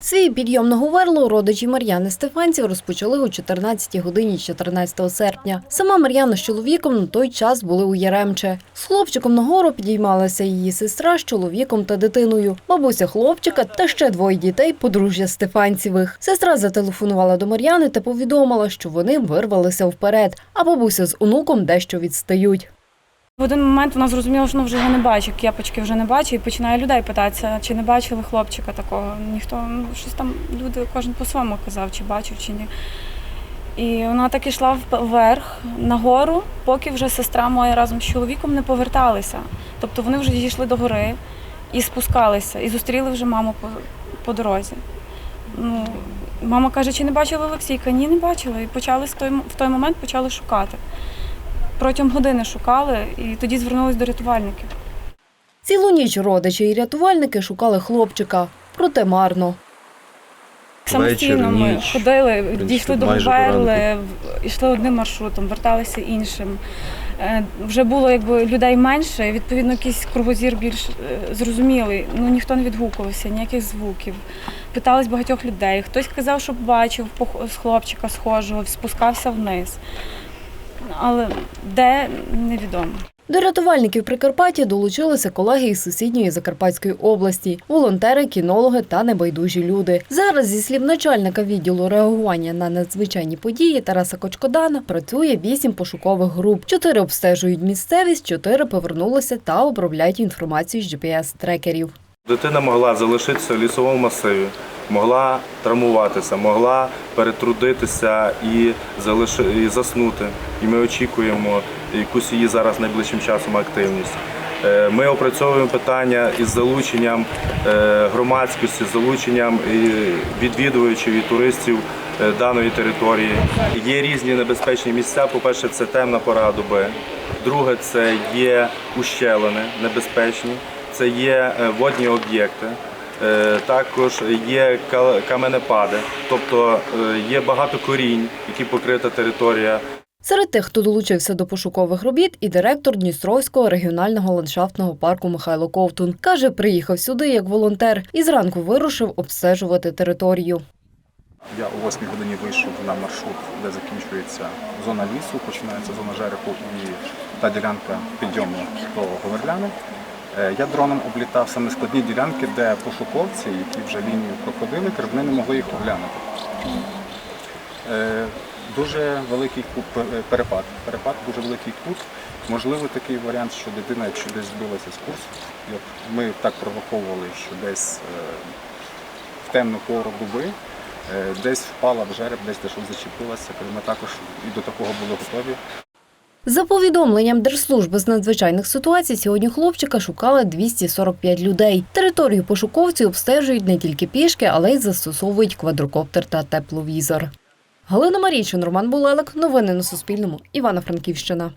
Свій підйом на Говерло родичі Мар'яни Стефанців розпочали о 14 годині 14 серпня. Сама Мар'яна з чоловіком на той час були у Яремче. З хлопчиком на гору підіймалася її сестра з чоловіком та дитиною, бабуся хлопчика та ще двоє дітей подружжя Стефанцівих. Сестра зателефонувала до Мар'яни та повідомила, що вони вирвалися вперед, а бабуся з онуком дещо відстають. В один момент вона зрозуміла, що вона вже його не бачить, кепочки вже не бачить, і починає людей питатися, чи не бачили хлопчика такого. Ніхто ну, щось там люди, кожен по-своєму казав, чи бачив, чи ні. І вона так ішла вверх нагору, поки вже сестра моя разом з чоловіком не поверталися. Тобто вони вже дійшли до гори і спускалися, і зустріли вже маму по, по дорозі. Ну, мама каже, чи не бачили Олексійка? Ні, не бачили. І почали в той момент почали шукати. Протягом години шукали і тоді звернулись до рятувальників. Цілу ніч родичі і рятувальники шукали хлопчика, проте марно. Самостійно ми ніч, ходили, принципі, дійшли до Говерли, йшли одним маршрутом, верталися іншим. Е, Вже було якби людей менше, відповідно, якийсь кругозір більш е, зрозумілий. Ну ніхто не відгукувався, ніяких звуків. Питались багатьох людей. Хтось казав, що бачив з хлопчика схожого, спускався вниз. Але де невідомо. До рятувальників Прикарпаття долучилися колеги із сусідньої Закарпатської області, волонтери, кінологи та небайдужі люди. Зараз, зі слів начальника відділу реагування на надзвичайні події Тараса Кочкодана, працює вісім пошукових груп. Чотири обстежують місцевість, чотири повернулися та обробляють інформацію з GPS-трекерів. Дитина могла залишитися в лісовому масиві, могла травмуватися, могла перетрудитися і, залиш... і заснути. І ми очікуємо якусь її зараз найближчим часом активність. Е, Ми опрацьовуємо питання із залученням е, громадськості, з залученням відвідувачів і туристів е, даної території. Є різні небезпечні місця. По-перше, це темна пора доби. Друге, це є ущелини небезпечні, це є водні об'єкти. Е, Також є каменепади, тобто е, є багато корінь, які покрита територія. Серед тих, хто долучився до пошукових робіт, і директор Дністровського регіонального ландшафтного парку Михайло Ковтун. Каже, приїхав сюди як волонтер і зранку вирушив обстежувати територію. Я о 8 годині вийшов на маршрут, де закінчується зона лісу, починається зона жереху і та ділянка підйому до Говерляни. Е, Я дроном облітав саме складні ділянки, де пошуковці, які вже лінію проходили, вони не могли їх оглянути. Е, Дуже великий кут- е, перепад. Перепад дуже великий кут. Можливо, такий варіант, що дитина, якщо десь збилася з курсу, як ми так провокували, що десь в темну пору доби, е, десь впала в жереб, десь де щось зачепилося, коли ми також і до такого були готові. За повідомленням Держслужби з надзвичайних ситуацій, сьогодні хлопчика шукали 245 людей. Територію пошуковці обстежують не тільки пішки, але й застосовують квадрокоптер та тепловізор. Галина Марійчин, Роман Булелик. Новини на Суспільному. Івано-Франківщина.